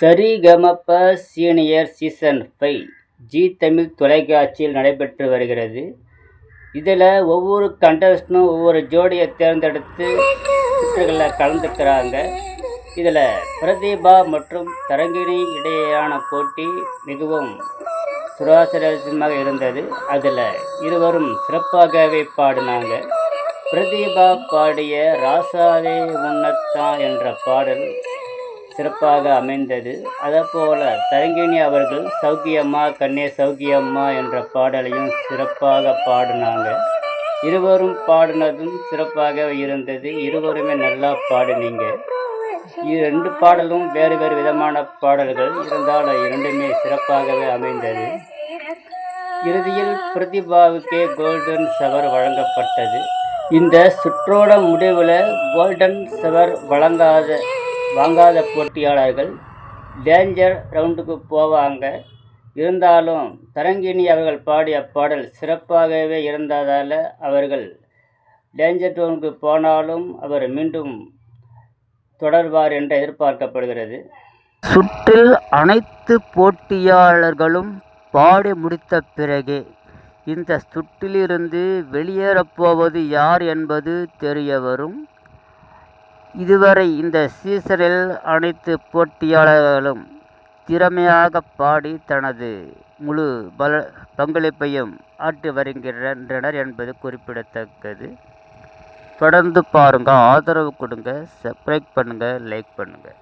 Saregamapa senior season five Zee Tamil தொலைக்காட்சியில் நடைபெற்று வருகிறது. இதில் ஒவ்வொரு கண்டஸ்டனும் ஒவ்வொரு ஜோடியை தேர்ந்தெடுத்து சுற்றுகளில் கலந்துக்கிறாங்க. இதில் பிரதீபா மற்றும் தரங்கிணி இடையேயான போட்டி மிகவும் சுராசரமாக இருந்தது. அதில் இருவரும் சிறப்பாகவே பாடினாங்க. பிரதீபா பாடிய ராசாவே உன்னத்தான் என்ற பாடல் சிறப்பாக அமைந்தது. அதேபோல் தரங்கிணி அவர்கள் சௌக்கியம்மா கண்ணே சௌக்கியம்மா என்ற பாடலையும் சிறப்பாக பாடினாங்க. இருவரும் பாடினதும் சிறப்பாக இருந்தது. இருவருமே நல்லா பாடினீங்க. இரண்டு பாடலும் வேறு வேறு விதமான பாடல்கள். இருந்தாலும் இரண்டுமே சிறப்பாகவே அமைந்தது. இறுதியில் பிரதிபாவுக்கே கோல்டன் ஷவர் வழங்கப்பட்டது. இந்த சுற்றோட முடிவில் கோல்டன் ஷவர் வழங்காத வாங்காத போட்டியாளர்கள் டேஞ்சர் ரவுண்டுக்கு போவாங்க. இருந்தாலும் தரங்கிணி அவர்கள் பாடிய பாடல் சிறப்பாகவே இருந்ததால் அவர்கள் டேஞ்சர் ரவுண்டுக்கு போனாலும் அவர் மீண்டும் தொடர்வார் என்று எதிர்பார்க்கப்படுகிறது. சுற்றில் அனைத்து போட்டியாளர்களும் பாடி முடித்த பிறகே இந்த சுற்றிலிருந்து வெளியேறப்போவது யார் என்பது தெரிய வரும் இதுவரை இந்த சீசனில் அனைத்து போட்டியாளர்களும் திறமையாக பாடி தனது முழு பல பங்களிப்பையும் ஆற்றி வருகின்றனர் என்பது குறிப்பிடத்தக்கது. தொடர்ந்து பாருங்கள் ஆதரவு கொடுங்க. சப்ஸ்கிரைப் பண்ணுங்கள் லைக் பண்ணுங்கள்